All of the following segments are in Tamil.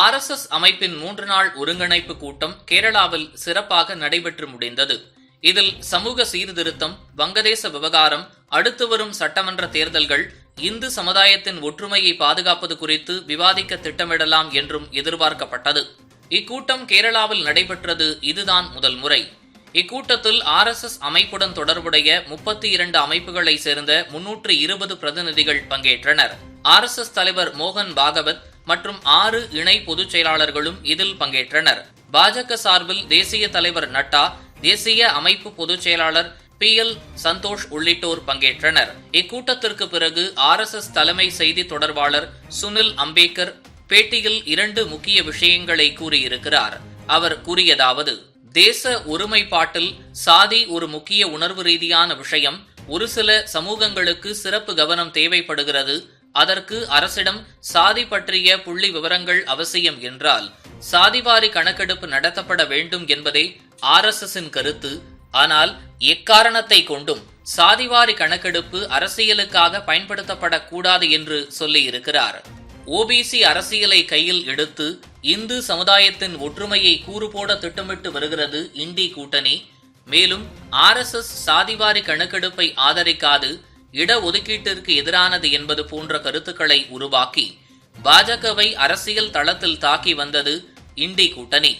ஆர்எஸ்எஸ் அமைப்பின் மூன்று நாள் ஒருங்கிணைப்பு கூட்டம் கேரளாவில் சிறப்பாக நடைபெற்று முடிந்தது. இதில் சமூக சீர்திருத்தம் வங்கதேச விவகாரம் அடுத்து வரும் சட்டமன்ற தேர்தல்கள் இந்து சமுதாயத்தின் ஒற்றுமையை பாதுகாப்பது குறித்து விவாதிக்க திட்டமிடலாம் என்றும் எதிர்பார்க்கப்பட்டது. இக்கூட்டம் கேரளாவில் நடைபெற்றது இதுதான் முதல் முறை. இக்கூட்டத்தில் ஆர்எஸ்எஸ் அமைப்புடன் தொடர்புடைய முப்பத்தி இரண்டு அமைப்புகளை சேர்ந்த முன்னூற்று இருபது பிரதிநிதிகள் பங்கேற்றனர். ஆர்எஸ்எஸ் தலைவர் மோகன் பாகவத் மற்றும் ஆறு இணை பொதுச் செயலாளர்களும் இதில் பங்கேற்றனர். பாஜக சார்பில் தேசிய தலைவர் நட்டா தேசிய அமைப்பு பொதுச் செயலாளர் பி. எல். சந்தோஷ் உள்ளிட்டோர் பங்கேற்றனர். இக்கூட்டத்திற்கு பிறகு ஆர்எஸ்எஸ் தலைமை செய்தி தொடர்பாளர் சுனில் அம்பேத்கர் பேட்டியில் இரண்டு முக்கிய விஷயங்களை கூறியிருக்கிறார். அவர் கூறியதாவது தேச ஒருமைப்பாட்டில் சாதி ஒரு முக்கிய உணர்வு ரீதியான விஷயம் ஒரு சில சமூகங்களுக்கு சிறப்பு கவனம் தேவைப்படுகிறது அதற்கு அரசிடம் சாதி பற்றிய புள்ளி விவரங்கள் அவசியம் என்றால் சாதிவாரி கணக்கெடுப்பு நடத்தப்பட வேண்டும் என்பதே ஆர்எஸ்எஸின் கருத்து. ஆனால் எக்காரணத்தை கொண்டும் சாதிவாரி கணக்கெடுப்பு அரசியலுக்காக பயன்படுத்தப்படக்கூடாது என்று சொல்லியிருக்கிறார். ஓபிசி அரசியலை கையில் எடுத்து இந்து சமுதாயத்தின் ஒற்றுமையை கூறுபோட திட்டமிட்டு வருகிறது இண்டி கூட்டணி. மேலும் ஆர்எஸ்எஸ் சாதிவாரி கணக்கெடுப்பை ஆதரிக்காது இடஒதுக்கீட்டிற்கு எதிரானது என்பது போன்ற கருத்துக்களை உருவாக்கி பாஜகவை அரசியல் தளத்தில் தாக்கி வந்தது இண்டி கூட்டணி.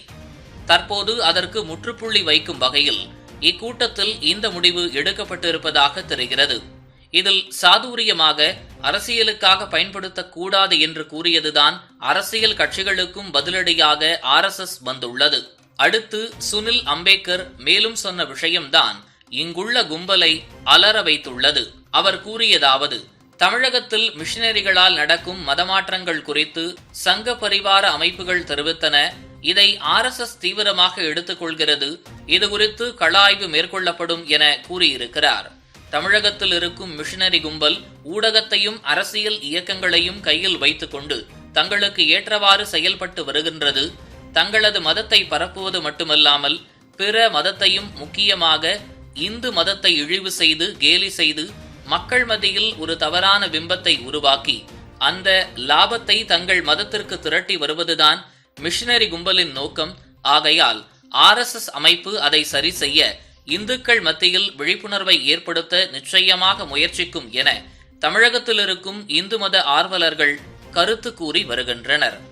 தற்போது அதற்கு முற்றுப்புள்ளி வைக்கும் வகையில் இக்கூட்டத்தில் இந்த முடிவு எடுக்கப்பட்டிருப்பதாக தெரிகிறது. இதில் சாதுரியமாக அரசியலுக்காக பயன்படுத்தக்கூடாது என்று கூறியதுதான் அரசியல் கட்சிகளுக்கும் பதிலடியாக ஆர்எஸ்எஸ் வந்துள்ளது. அடுத்து சுனில் அம்பேத்கர் மேலும் சொன்ன விஷயம்தான் இங்குள்ள கும்பலை அலற வைத்துள்ளது. அவர் கூறியதாவது தமிழகத்தில் மிஷினரிகளால் நடக்கும் மதமாற்றங்கள் குறித்து சங்க பரிவார அமைப்புகள் தெரிவித்தன. இதை ஆர்எஸ்எஸ் தீவிரமாக எடுத்துக்கொள்கிறது. இது குறித்து கள மேற்கொள்ளப்படும் என கூறியிருக்கிறார். தமிழகத்தில் இருக்கும் மிஷினரி கும்பல் ஊடகத்தையும் அரசியல் இயக்கங்களையும் கையில் வைத்துக்கொண்டு தங்களுக்கு ஏற்றவாறு செயல்பட்டு வருகின்றது. தங்களது மதத்தை பரப்புவது மட்டுமல்லாமல் பிற மதத்தையும் முக்கியமாக இந்து மதத்தை இழிவு செய்து கேலி செய்து மக்கள் மத்தியில் ஒரு தவறான பிம்பத்தை உருவாக்கி அந்த லாபத்தை தங்கள் மதத்திற்கு திரட்டி வருவதுதான் மிஷனரி கும்பலின் நோக்கம். ஆகையால் ஆர்எஸ்எஸ் அமைப்பு அதை சரி செய்ய இந்துக்கள் மத்தியில் விழிப்புணர்வை ஏற்படுத்த நிச்சயமாக முயற்சிக்கும் என தமிழகத்தில் இருக்கும் இந்து மத ஆர்வலர்கள் கருத்து கூறி வருகின்றனர்.